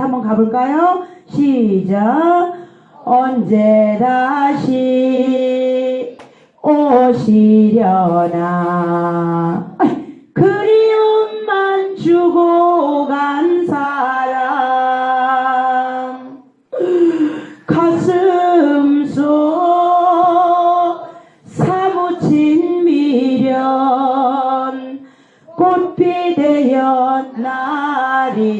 여기서부터 한번 가볼까요? 시작. 언제 다시 오시려나? 그리움만 주고 간 사람. 가슴 속 사무친 미련 되어 날이네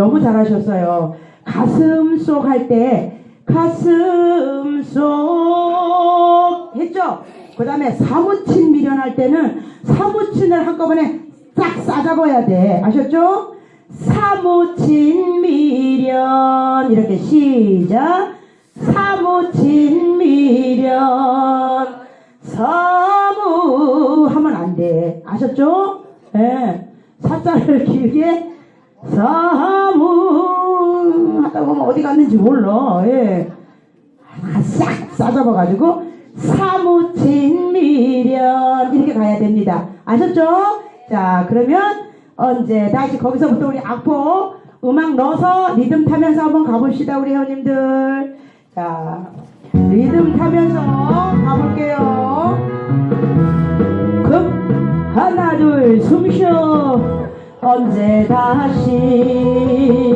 너무 잘하셨어요. 가슴 속 할 때 가슴 속 했죠? 그 다음에 사무친 미련 할 때는 사무친을 한꺼번에 싹 싸잡아야 돼. 아셨죠? 사무친 미련. 이렇게 시작. 사무친 미련. 사무 하면 안 돼. 아셨죠? 예. 사자를 길게 하다 보면 어디 갔는지 몰라. 예. 아, 싹 싸잡아가지고 사무친 미련. 이렇게 가야 됩니다. 아셨죠? 자 그러면 언제 다시 거기서부터 우리 악보 음악 넣어서 리듬 타면서 한번 가봅시다 우리 회원님들. 자 리듬 타면서 가볼게요. 급 하나 둘 숨 쉬어. 언제 다시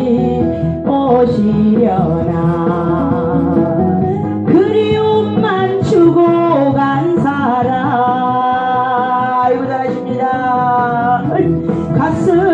가슴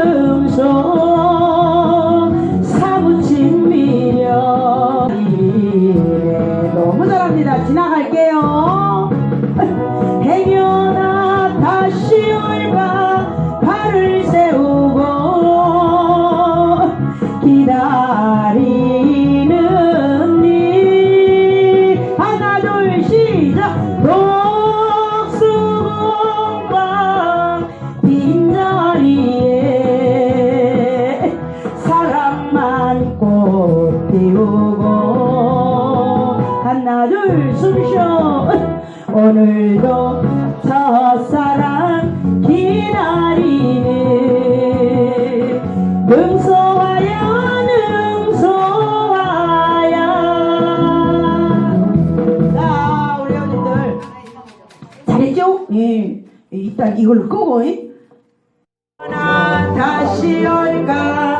하나 둘 숨쉬어. 오늘도 첫사랑 기다리네. 능소하여 능소하여 자 우리 언니들. 잘했죠? 예 일단 이걸로 끄고 예? 하나 다시 올까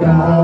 God.